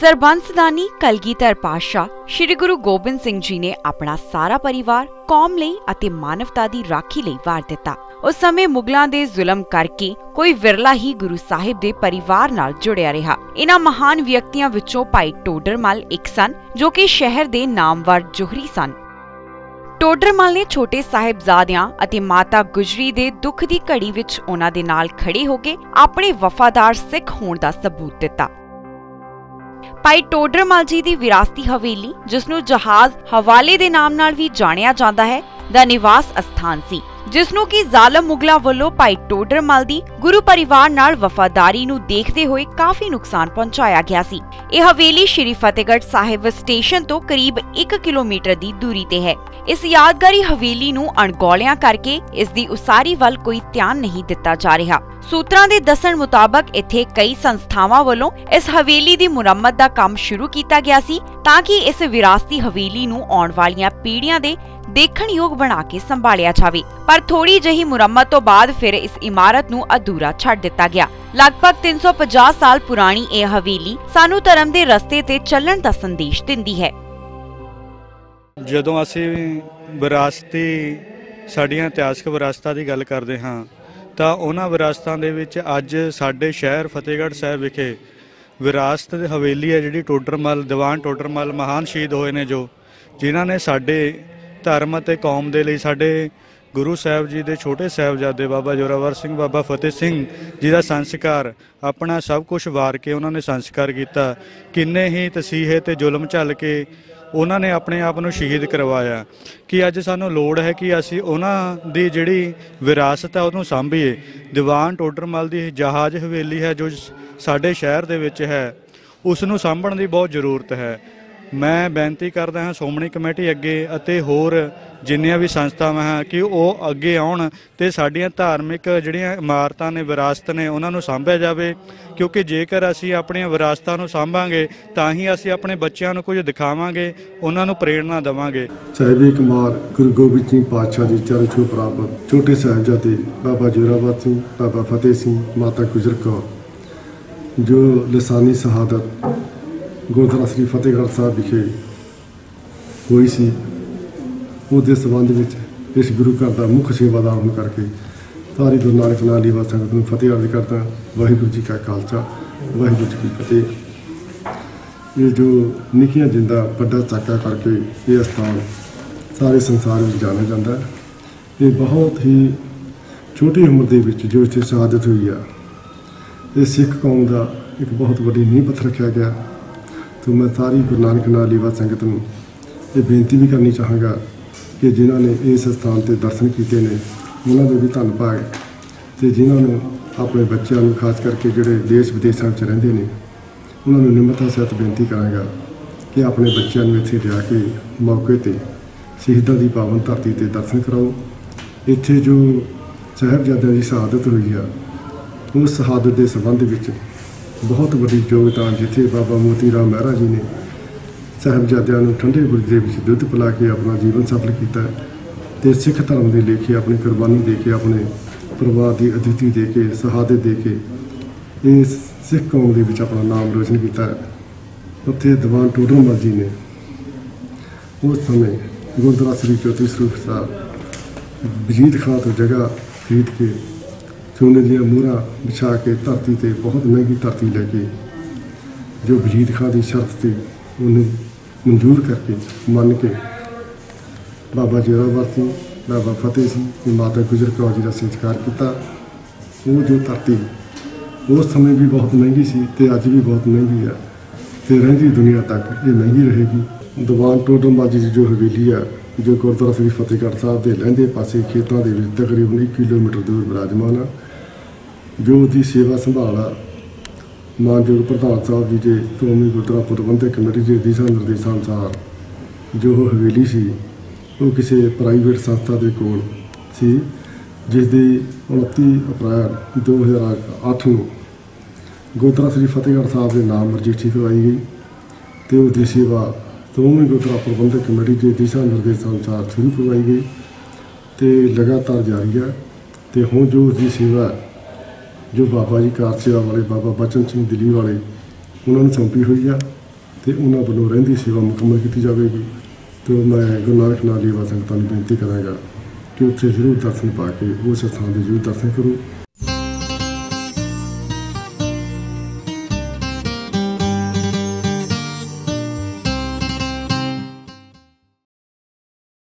ਸਰਬੰਸਦਾਨੀ ਕਲਗੀਧਰ ਪਾਤਸ਼ਾਹ ਸ੍ਰੀ ਗੁਰੂ ਗੋਬਿੰਦ ਸਿੰਘ ਜੀ ਨੇ ਆਪਣਾ ਸਾਰਾ ਪਰਿਵਾਰ, ਕੌਮ ਲਈ ਅਤੇ ਮਾਨਵਤਾ ਦੀ ਰਾਖੀ ਲਈ ਵਾਰ ਦਿੱਤਾ। ਉਸ ਸਮੇਂ ਮੁਗਲਾਂ ਦੇ ਜ਼ੁਲਮ ਕਰਕੇ ਕੋਈ ਵਿਰਲਾ ਹੀ ਗੁਰੂ ਸਾਹਿਬ ਦੇ ਪਰਿਵਾਰ ਨਾਲ ਜੁੜਿਆ ਰਿਹਾ। ਇਹਨਾਂ ਮਹਾਨ ਵਿਅਕਤੀਆਂ ਵਿੱਚੋਂ ਭਾਈ ਟੋਡਰਮਲ ਇੱਕ ਸਨ, ਜੋ ਕਿ ਸ਼ਹਿਰ ਦੇ ਨਾਮਵਰ ਜੋਹਰੀ ਸਨ। ਟੋਡਰਮਲ ਨੇ ਛੋਟੇ ਸਾਹਿਬਜ਼ਾਦਿਆਂ ਅਤੇ ਮਾਤਾ ਗੁਜਰੀ ਦੇ ਦੁੱਖ ਦੀ ਘੜੀ ਵਿੱਚ ਉਹਨਾਂ ਦੇ ਨਾਲ ਖੜੇ ਹੋ ਕੇ ਆਪਣੇ ਵਫਾਦਾਰ ਸਿੱਖ ਹੋਣ ਦਾ ਸਬੂਤ ਦਿੱਤਾ। ਭਾਈ ਟੋਡਰਮਲ ਜੀ ਦੀ ਵਿਰਾਸਤੀ ਹਵੇਲੀ ਜਿਸ ਨੂੰ ਜਹਾਜ਼ ਹਵਾਲੇ ਦੇ ਨਾਮ ਨਾਲ ਵੀ ਜਾਣਿਆ ਜਾਂਦਾ ਹੈ, ਦਾ ਨਿਵਾਸ ਅਸਥਾਨ ਸੀ। ਜਿਸ ਨੂੰ ਕਿ ਜ਼ਾਲਮ ਮੁਗਲਾਂ ਵੱਲੋਂ ਭਾਈ ਟੋਡਰਮਲ ਦੀ ਗੁਰੂ ਪਰਿਵਾਰ ਨਾਲ ਵਫਾਦਾਰੀ ਨੂੰ ਦੇਖਦੇ ਹੋਏ ਕਾਫੀ ਨੁਕਸਾਨ ਪਹੁੰਚਾਇਆ ਗਿਆ ਸੀ। ਇਹ ਹਵੇਲੀ ਸ਼੍ਰੀ ਫਤਿਹਗੜ੍ਹ ਸਾਹਿਬ ਸਟੇਸ਼ਨ ਤੋਂ ਕਰੀਬ 1 ਕਿਲੋਮੀਟਰ ਦੀ ਦੂਰੀ ਤੇ ਹੈ। ਇਸ ਯਾਦਗਾਰੀ ਹਵੇਲੀ ਨੂੰ ਅਣਗੌਲਿਆਂ ਕਰਕੇ ਇਸ ਦੀ ਉਸਾਰੀ ਵੱਲ ਕੋਈ ਧਿਆਨ ਨਹੀਂ ਦਿੱਤਾ ਜਾ ਰਿਹਾ। ਸੂਤਰਾਂ ਦੇ ਦੱਸਣ ਮੁਤਾਬਕ ਇੱਥੇ ਕਈ ਸੰਸਥਾਵਾਂ ਵੱਲੋਂ ਇਸ ਹਵੇਲੀ ਦੀ ਮੁਰੰਮਤ ਦਾ ਕੰਮ ਸ਼ੁਰੂ ਕੀਤਾ ਗਿਆ ਸੀ ਤਾਂ ਕਿ ਇਸ ਵਿਰਾਸਤੀ ਹਵੇਲੀ ਨੂੰ ਆਉਣ ਵਾਲੀਆਂ ਪੀੜ੍ਹੀਆਂ ਦੇ ਦੇਖਣਯੋਗ ਬਣਾ ਕੇ ਸੰਭਾਲਿਆ ਜਾਵੇ। ਪਰ ਥੋੜੀ ਜਿਹੀ ਮੁਰੰਮਤ ਤੋਂ ਬਾਅਦ ਫਿਰ ਇਸ ਇਮਾਰਤ ਨੂੰ ਅਧੂਰਾ ਛੱਡ ਦਿੱਤਾ ਗਿਆ। ਲਗਭਗ 350 ਸਾਲ ਪੁਰਾਣੀ ਇਹ ਹਵੇਲੀ ਸਾਨੂੰ ਧਰਮ ਦੇ ਰਸਤੇ ਤੇ ਚੱਲਣ ਦਾ ਸੰਦੇਸ਼ ਦਿੰਦੀ ਹੈ। ਜਦੋਂ ਅਸੀਂ ਵਿਰਾਸਤੀ ਸਾਡੀਆਂ ਇਤਿਹਾਸਕ ਵਿਰਾਸਤਾਂ ਦੀ ਗੱਲ ਕਰਦੇ ਹਾਂ, ਤਾਂ ਉਹਨਾਂ ਵਿਰਾਸਤਾਂ ਦੇ ਵਿੱਚ ਅੱਜ ਸਾਡੇ ਸ਼ਹਿਰ ਫਤਿਹਗੜ੍ਹ ਸਾਹਿਬ ਵਿਖੇ ਵਿਰਾਸਤ ਦੀ ਹਵੇਲੀ ਹੈ ਜਿਹੜੀ ਟੋਡਰਮਲ, ਦੀਵਾਨ ਟੋਡਰਮਲ ਮਹਾਨ ਸ਼ਹੀਦ ਹੋਏ ਨੇ ਜੋ, ਜਿਨ੍ਹਾਂ ਨੇ ਸਾਡੇ ਧਰਮ ਅਤੇ ਕੌਮ ਦੇ ਲਈ, ਸਾਡੇ ਗੁਰੂ ਸਾਹਿਬ ਜੀ ਦੇ ਛੋਟੇ ਸਾਹਿਬਜ਼ਾਦੇ ਬਾਬਾ ਜੋਰਾਵਰ ਸਿੰਘ, ਬਾਬਾ ਫਤਿਹ ਸਿੰਘ ਜੀ ਦਾ ਸੰਸਕਾਰ, ਆਪਣਾ ਸਭ ਕੁਝ ਵਾਰ ਕੇ ਉਹਨਾਂ ਨੇ ਸੰਸਕਾਰ ਕੀਤਾ। ਕਿੰਨੇ ਹੀ ਤਸੀਹੇ ਤੇ ਜ਼ੁਲਮ ਝੱਲ ਕੇ ਉਹਨਾਂ ਨੇ ਆਪਣੇ ਆਪ ਨੂੰ ਸ਼ਹੀਦ ਕਰਵਾਇਆ। ਕਿ ਅੱਜ ਸਾਨੂੰ ਲੋੜ ਹੈ ਕਿ ਅਸੀਂ ਉਹਨਾਂ ਦੀ ਜਿਹੜੀ ਵਿਰਾਸਤ ਹੈ ਉਹਨੂੰ ਸਾਂਭੀਏ? ਦੀਵਾਨ ਟੋਡਰਮਲ ਦੀ ਜਹਾਜ਼ ਹਵੇਲੀ ਹੈ ਜੋ ਸਾਡੇ ਸ਼ਹਿਰ ਦੇ ਵਿੱਚ ਹੈ। ਉਸ ਨੂੰ ਸਾਂਭਣ ਦੀ ਬਹੁਤ ਜ਼ਰੂਰਤ ਹੈ। ਮੈਂ ਬੇਨਤੀ ਕਰਦਾ ਹਾਂ ਸ਼੍ਰੋਮਣੀ ਕਮੇਟੀ ਅੱਗੇ ਅਤੇ ਹੋਰ ਜਿੰਨੀਆਂ ਵੀ ਸੰਸਥਾਵਾਂ ਹਨ ਕਿ ਉਹ ਅੱਗੇ ਆਉਣ ਤੇ ਸਾਡੀਆਂ ਧਾਰਮਿਕ ਜਿਹੜੀਆਂ ਇਮਾਰਤਾਂ ਨੇ, ਵਿਰਾਸਤ ਨੇ, ਉਹਨਾਂ ਨੂੰ ਸਾਂਭਿਆ ਜਾਵੇ। ਕਿਉਂਕਿ ਜੇਕਰ ਅਸੀਂ ਆਪਣੀਆਂ ਵਿਰਾਸਤਾਂ ਨੂੰ ਸਾਂਭਾਂਗੇ, ਤਾਂ ਹੀ ਅਸੀਂ ਆਪਣੇ ਬੱਚਿਆਂ ਨੂੰ ਕੁਝ ਦਿਖਾਵਾਂਗੇ, ਉਹਨਾਂ ਨੂੰ ਪ੍ਰੇਰਣਾ ਦੇਵਾਂਗੇ। ਸਾਹਿਬੀ ਕੁਮਾਰ ਗੁਰੂ ਗੋਬਿੰਦ ਸਿੰਘ ਪਾਤਸ਼ਾਹ ਦੀ ਚਰਨ ਛੋਹ ਪ੍ਰਾਪਤ ਛੋਟੇ ਸਾਹਿਬਜ਼ਾਦੇ ਬਾਬਾ ਜੋਰਾਵਰ ਸਿੰਘ, ਬਾਬਾ ਫਤਿਹ ਸਿੰਘ, ਮਾਤਾ ਗੁਜਰ ਕੌਰ, ਜੋ ਲਸਾਨੀ ਸ਼ਹਾਦਤ ਗੁਰਦੁਆਰਾ ਸ੍ਰੀ ਫਤਿਹਗੜ੍ਹ ਸਾਹਿਬ ਵਿਖੇ ਹੋਈ ਸੀ। ਉਹਦੇ ਸੰਬੰਧ ਵਿੱਚ ਇਸ ਗੁਰੂ ਘਰ ਦਾ ਮੁੱਖ ਸੇਵਾਦਾਰ ਹੋਣ ਕਰਕੇ ਸਾਰੀ ਗੁਰੂ ਨਾਨਕ ਨਾਲ ਲੀਵਾ ਸੰਗਤ ਨੂੰ ਫਤਿਹ ਅਰਜ਼ ਕਰਦਾ ਵਾਹਿਗੁਰੂ ਜੀ ਕਾ ਖਾਲਸਾ, ਵਾਹਿਗੁਰੂ ਜੀ ਕੀ ਫਤਿਹ। ਇਹ ਜੋ ਨਿੱਕੀਆਂ ਜਿੰਦਾ ਵੱਡਾ ਚਾਕਾ ਕਰਕੇ ਇਹ ਸਥਾਨ ਸਾਰੇ ਸੰਸਾਰ ਵਿੱਚ ਜਾਣਿਆ ਜਾਂਦਾ ਇਹ ਬਹੁਤ ਹੀ ਛੋਟੀ ਉਮਰ ਦੇ ਵਿੱਚ ਜੋ ਇੱਥੇ ਸ਼ਹਾਦਤ ਹੋਈ ਆ, ਇਹ ਸਿੱਖ ਕੌਮ ਦਾ ਇੱਕ ਬਹੁਤ ਵੱਡੀ ਨੀਂਹ ਪੱਥਰ ਰੱਖਿਆ ਗਿਆ। ਤੋਂ ਮੈਂ ਸਾਰੀ ਗੁਰੂ ਨਾਨਕ ਨਾਲ ਲੀਵਾ ਸੰਗਤ ਨੂੰ ਇਹ ਬੇਨਤੀ ਵੀ ਕਰਨੀ ਚਾਹਾਂਗਾ ਕਿ ਜਿਨ੍ਹਾਂ ਨੇ ਇਸ ਸਥਾਨ ਤੇ ਦਰਸ਼ਨ ਕੀਤੇ ਨੇ, ਉਹਨਾਂ ਦੇ ਵੀ ਧੰਨਵਾਦ ਤੇ ਜਿਨ੍ਹਾਂ ਨੂੰ ਆਪਣੇ ਬੱਚਿਆਂ ਨੂੰ ਖਾਸ ਕਰਕੇ ਜਿਹੜੇ ਦੇਸ਼ ਵਿਦੇਸ਼ਾਂ ਵਿੱਚ ਰਹਿੰਦੇ ਨੇ, ਉਹਨਾਂ ਨੂੰ ਨਿਮਰਤਾ ਸਹਿਤ ਬੇਨਤੀ ਕਰਾਂਗਾ ਕਿ ਆਪਣੇ ਬੱਚਿਆਂ ਨੂੰ ਇੱਥੇ ਲਿਆ ਕੇ ਮੌਕੇ ਤੇ ਸ਼ਹੀਦਾਂ ਦੀ ਪਾਵਨ ਧਰਤੀ ਤੇ ਦਰਸ਼ਨ ਕਰਾਓ। ਇੱਥੇ ਜੋ ਸਾਹਿਬਜ਼ਾਦਿਆਂ ਦੀ ਸ਼ਹਾਦਤ ਹੋਈ ਆ, ਉਸ ਸ਼ਹਾਦਤ ਦੇ ਸੰਬੰਧ ਵਿੱਚ ਬਹੁਤ ਵੱਡੀ ਯੋਗਦਾਨ ਜਿੱਥੇ ਬਾਬਾ ਮੋਤੀ ਰਾਮ ਮਹਿਰਾ ਜੀ ਨੇ ਸਾਹਿਬਜ਼ਾਦਿਆਂ ਨੂੰ ਠੰਡੇ ਬੁਰਜ ਦੇ ਵਿੱਚ ਦੁੱਧ ਪਿਲਾ ਕੇ ਆਪਣਾ ਜੀਵਨ ਸਫਲ ਕੀਤਾ ਤੇ ਸਿੱਖ ਧਰਮ ਦੇ ਲੇਖੇ ਆਪਣੀ ਕੁਰਬਾਨੀ ਦੇ ਕੇ, ਆਪਣੇ ਪਰਿਵਾਰ ਦੀ ਅਦਿੱਤੀ ਦੇ ਕੇ ਸ਼ਹਾਦਤ ਦੇ ਕੇ ਇਸ ਸਿੱਖ ਕੌਮ ਦੇ ਵਿੱਚ ਆਪਣਾ ਨਾਮ ਰੋਸ਼ਨ ਕੀਤਾ ਉੱਥੇ ਦੀਵਾਨ ਟੋਡਰਮਲ ਜੀ ਨੇ ਉਸ ਸਮੇਂ ਗੁਰਦੁਆਰਾ ਸ੍ਰੀ ਚੌਥੀ ਸਰੂਪ ਸਾਹਿਬ ਵਜੀਦ ਖਾਂ ਤੋਂ ਜਗ੍ਹਾ ਖਰੀਦ ਕੇ ਸੋਨੇ ਦੀਆਂ ਮੂਹਰਾਂ ਵਿਛਾ ਕੇ ਧਰਤੀ ਤੇ ਬਹੁਤ ਮਹਿੰਗੀ ਧਰਤੀ ਲੈ ਕੇ ਜੋ ਵਜੀਦ ਖਾਂ ਦੀ ਸ਼ਰਤ ਤੇ ਉਹਨੂੰ ਮਨਜ਼ੂਰ ਕਰਕੇ ਮੰਨ ਕੇ ਬਾਬਾ ਜੋਰਾਵਰ ਸਿੰਘ, ਬਾਬਾ ਫਤਿਹ ਸਿੰਘ ਤੇ ਮਾਤਾ ਗੁਜਰ ਕੌਰ ਜੀ ਦਾ ਸੰਸਕਾਰ ਕੀਤਾ। ਉਹ ਜੋ ਧਰਤੀ ਉਸ ਸਮੇਂ ਵੀ ਬਹੁਤ ਮਹਿੰਗੀ ਸੀ ਤੇ ਅੱਜ ਵੀ ਬਹੁਤ ਮਹਿੰਗੀ ਆ ਤੇ ਰਹਿੰਦੀ ਦੁਨੀਆ ਤੱਕ ਇਹ ਮਹਿੰਗੀ ਰਹੇਗੀ। ਦੀਵਾਨ ਟੋਡਮ ਬਾਜ਼ੀ ਦੀ ਜੋ ਹਵੇਲੀ ਆ ਜੋ ਗੁਰਦੁਆਰਾ ਸ੍ਰੀ ਫਤਿਹਗੜ੍ਹ ਸਾਹਿਬ ਦੇ ਲਹਿੰਦੇ ਪਾਸੇ ਖੇਤਾਂ ਦੇ ਵਿੱਚ ਤਕਰੀਬਨ 1 ਕਿਲੋਮੀਟਰ ਦੂਰ ਵਿਰਾਜਮਾਨ ਆ, ਜੋ ਉਹਦੀ ਸੇਵਾ ਸੰਭਾਲ ਆ। ਮਾਨਯੋਗ ਪ੍ਰਧਾਨ ਸਾਹਿਬ ਜੀ ਦੇ ਕੌਮੀ ਗੁਰਦੁਆਰਾ ਪ੍ਰਬੰਧਕ ਕਮੇਟੀ ਦੇ ਦਿਸ਼ਾ ਨਿਰਦੇਸ਼ਾਂ ਅਨੁਸਾਰ ਜੋ ਉਹ ਹਵੇਲੀ ਸੀ, ਉਹ ਕਿਸੇ ਪ੍ਰਾਈਵੇਟ ਸੰਸਥਾ ਦੇ ਕੋਲ ਸੀ, ਜਿਸ ਦੀ 29 ਅਪ੍ਰੈਲ 2008 ਨੂੰ ਗੁਰਦੁਆਰਾ ਸ੍ਰੀ ਫਤਿਹਗੜ੍ਹ ਸਾਹਿਬ ਦੇ ਨਾਮ ਰਜਿਸਟਰੀ ਕਰਵਾਈ ਗਈ ਤੇ ਉਹਦੀ ਸੇਵਾ ਸ਼੍ਰੋਮਣੀ ਗੁਰਦੁਆਰਾ ਪ੍ਰਬੰਧਕ ਕਮੇਟੀ ਦੇ ਦਿਸ਼ਾ ਨਿਰਦੇਸ਼ਾਂ ਅਨੁਸਾਰ ਸ਼ੁਰੂ ਕਰਵਾਈ ਗਈ ਤੇ ਲਗਾਤਾਰ ਜਾਰੀ ਹੈ ਤੇ ਹੁਣ ਜੋ ਉਸ ਦੀ ਸੇਵਾ ਜੋ ਬਾਬਾ ਜੀ ਕਾਰ ਸੇਵਾ ਵਾਲੇ ਬਾਬਾ ਬਚਨ ਸਿੰਘ ਦਿੱਲੀ ਵਾਲੇ, ਉਹਨਾਂ ਨੂੰ ਸੌਂਪੀ ਹੋਈ ਆ ਤੇ ਉਹਨਾਂ ਵੱਲੋਂ ਰਹਿੰਦੀ ਸੇਵਾ ਮੁਕੰਮਲ ਕੀਤੀ ਜਾਵੇਗੀ ਤੇ ਮੈਂ ਗੁਰੂ ਨਾਨਕ ਨਾਲ ਲੇਵਾ ਸੰਗਤਾਂ ਨੂੰ ਬੇਨਤੀ ਕਰਾਂਗਾ ਕਿ ਉੱਥੇ ਜ਼ਰੂਰ ਦਰਸ਼ਨ ਪਾ ਕੇ ਉਸ ਸਥਾਨ ਦੇ ਜ਼ਰੂਰ ਦਰਸ਼ਨ ਕਰੋ।